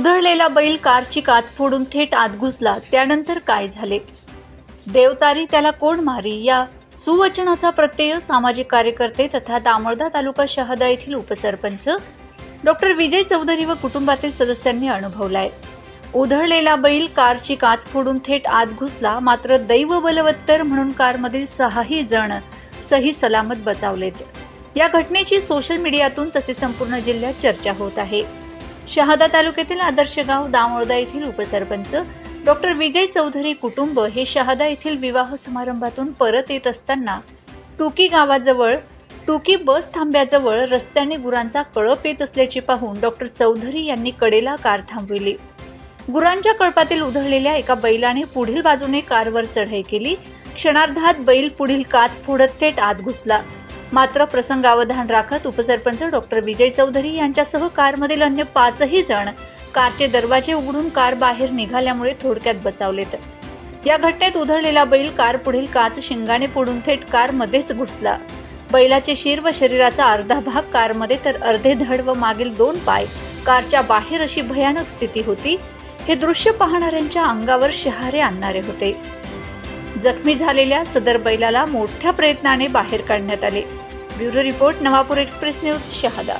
उधळलेला बैल कारची काच फोडून थेट आत घुसला. त्यानंतर काय झाले? देवतारी त्याला कोण मारी? या सुवचनाचा प्रत्यय सामाजिक कार्यकर्ते तथा दामोर्दा तालुका शहादा येथील उपसरपंच डॉक्टर विजय चौधरी व कुटुंबातील सदस्यांनी अनुभवलाय. उधळलेला बैल कारची काच फोडून थेट आत घुसला. मात्र दैव बलवत्तर म्हणून कारमधील सहाही जण सही सलामत बचावलेत. या घटनेची सोशल मीडियातून तसेच संपूर्ण जिल्ह्यात चर्चा होत आहे. शहादा तालुक्यातील आदर्श गाव दामोळदा येथील उपसरपंच डॉक्टर विजय चौधरी कुटुंब हे शहादा येथील विवाह समारंभातून परत येत असताना टुकी गावाजवळ टुकी बस थांब्याजवळ रस्त्याने गुरांचा कळप येत असल्याचे पाहून डॉक्टर चौधरी यांनी कडेला कार थांबविली. गुरांच्या कळपातील उधळलेल्या एका बैलाने पुढील बाजूने कारवर चढाई केली. क्षणार्धात बैल पुढील काच फोडत थेट आत घुसला. मात्र प्रसंगावधान राखत उपसरपंच डॉक्टर विजय चौधरी यांच्यासह कारमधील अन्य पाचही जण कारचे दरवाजे उघडून कार बाहेर निघाल्यामुळे थोडक्यात बचावलेत. या घटनेत उधळलेला बैल कार पुढील काच शिंगाने फोडून थेट कारमध्येच घुसला. बैलाचे शिर व शरीराचा अर्धा भाग कारमध्ये तर अर्धे धड व मागील दोन पाय कारच्या बाहेर अशी भयानक स्थिती होती. हे दृश्य पाहणाऱ्यांच्या अंगावर शहारे आणणारे होते. जखमी झालेल्या सदर बैलाला मोठ्या प्रयत्नाने बाहेर काढण्यात आले. Bureau report Navapur express news Shahada.